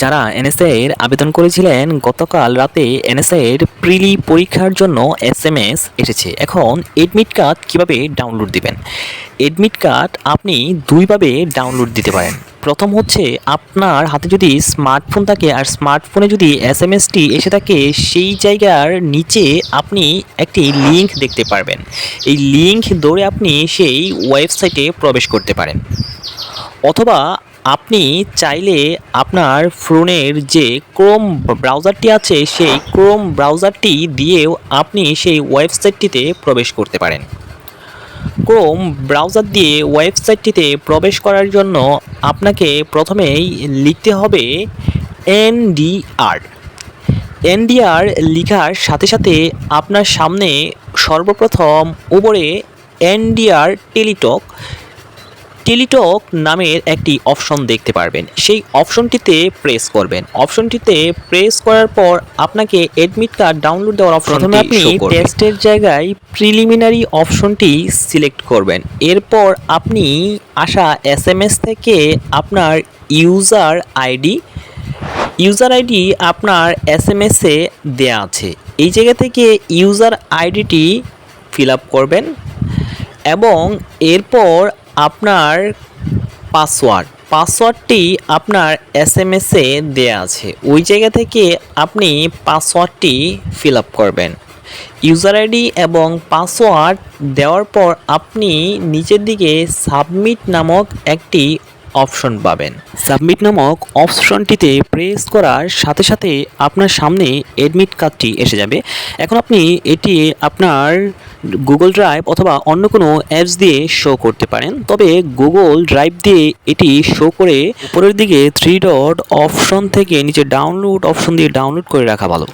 যারা এনএসএ এর আবেদন করেছিলেন, গতকাল রাতে এনএসএ এর প্রিলি পরীক্ষার জন্য এস এম এস এসেছে। এখন এডমিট কার্ড কীভাবে ডাউনলোড দিবেন? এডমিট কার্ড আপনি দুইভাবে ডাউনলোড দিতে পারেন। প্রথম হচ্ছে, আপনার হাতে যদি স্মার্টফোন থাকে আর স্মার্টফোনে যদি এস এম এসটি এসে থাকে, সেই জায়গার নিচে আপনি একটি লিংক দেখতে পারবেন। এই লিংক ধরে আপনি সেই ওয়েবসাইটে প্রবেশ করতে পারেন। অথবা আপনি চাইলে আপনার ফোনের যে ক্রোম ব্রাউজারটি আছে, সেই ক্রোম ব্রাউজারটি দিয়েও আপনি সেই ওয়েবসাইটটিতে প্রবেশ করতে পারেন। ক্রোম ব্রাউজার দিয়ে ওয়েবসাইটটিতে প্রবেশ করার জন্য আপনাকে প্রথমেই লিখতে হবে এনডিআর এনডিআর লেখার সাথে সাথে আপনার সামনে সর্বপ্রথম উপরে এনডিআর টেলিটক টেলিটক নামের একটি অপশন দেখতে পারবেন। সেই অপশনটিতে প্রেস করবেন। অপশনটিতে প্রেস করার পর আপনাকে এডমিট কার্ড ডাউনলোড দেওয়ার অপশন প্রথমে আপনি টেস্টের জায়গায় প্রিলিমিনারি অপশনটি সিলেক্ট করবেন। এরপর আপনি আসা এস এম এস থেকে আপনার ইউজার আইডি ইউজার আইডি আপনার এস এম এসে দেওয়া আছে। এই জায়গা থেকে ইউজার আইডিটি ফিল আপ করবেন এবং এরপর আপনার পাসওয়ার্ড পাসওয়ার্ডটি আপনার এস এম এসে দেওয়া আছে। ওই জায়গা থেকে আপনি পাসওয়ার্ডটি ফিল আপ করবেন। ইউজার আইডি এবং পাসওয়ার্ড দেওয়ার পর আপনি নিচের দিকে সাবমিট নামক একটি অপশন পাবেন। সাবমিট নামক অপশনটিতে প্রেস করার সাথে সাথে আপনার সামনে এডমিট কার্ডটি এসে যাবে। এখন আপনি এটি আপনার গুগল ড্রাইভ অথবা অন্য কোনো অ্যাপস দিয়ে শো করতে পারেন। তবে গুগল ড্রাইভ দিয়ে এটি শো করে উপরের দিকে থ্রি ডট অপশন থেকে নিচে ডাউনলোড অপশন দিয়ে ডাউনলোড করে রাখা ভালো।